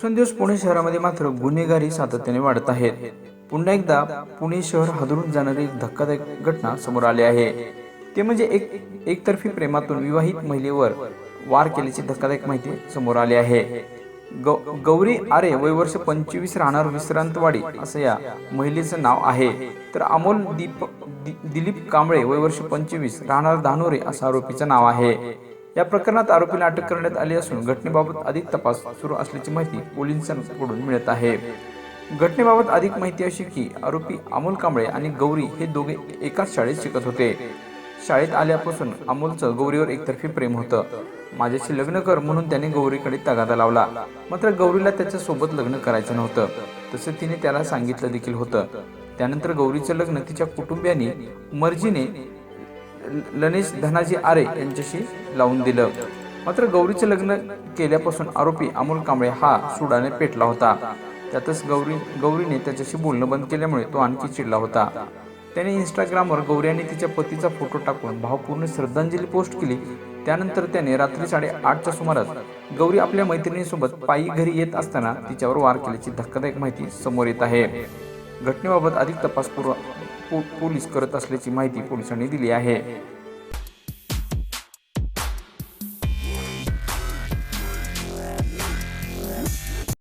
दिवसेंदिवस पुणे शहरामध्ये मात्र गुन्हेगारी सातत्याने वाढत आहेत पुन्हा एकदा पुणे शहर हादरून जाणारी धक्कादायक घटना समोर आली आहे. ते म्हणजे एक एकतर्फी प्रेमातून विवाहित महिलेवर वार केल्याची धक्कादायक माहिती समोर आली आहे. गौ गौरी आरे वय वर्ष पंचवीस राहणार विश्रांतवाडी असं या महिलेचं नाव आहे. तर अमोल दीप दि- दिलीप कांबळे वय वर्ष पंचवीस राहणार धानोरे असं आरोपीचं नाव आहे. या प्रकरणात आरोपीला अटक करण्यात आली असून घटनेबाबत अधिक तपास सुरू असल्याची माहिती पोलिसांकडून मिळत आहे. घटनेबाबत अधिक माहिती अशी की आरोपी अमोल कांबळे आणि गौरी हे दोघे एकाच शाळेत शिकत होते. शाळेत आल्यापासून अमोलचं गौरीवर एकतर्फी प्रेम होतं. माझ्याशी लग्न कर म्हणून त्याने गौरीकडे तगादा लावला. मात्र गौरीला त्याच्या सोबत लग्न करायचं नव्हतं. तसं तिने त्याला सांगितलं देखील होतं. त्यानंतर गौरीचं लग्न तिच्या कुटुंबियांनी मर्जीने लनेश धनाजी आरे यांच्याशी लावून दिलं. मात्र गौरीचं लग्न केल्यापासून आरोपी अमोल कांबळे हा सुडाने पेटला होता. त्यातच गौरी गौरीने त्याच्याशी बोलणं बंद केल्यामुळे तो आणखी चिडला होता. त्याने इंस्टाग्रामवर गौरी आणि तिच्या पतीचा फोटो टाकून भावपूर्ण श्रद्धांजली पोस्ट केली. त्यानंतर त्याने रात्री साडेआठच्या सुमारास गौरी आपल्या मैत्रिणीसोबत पायी घरी येत असताना तिच्यावर वार केल्याची धक्कादायक माहिती समोर येत आहे. घटनेबाबत अधिक तपास पूर्व पो- पोलीस करत असल्याची माहिती पोलिसांनी दिली आहे.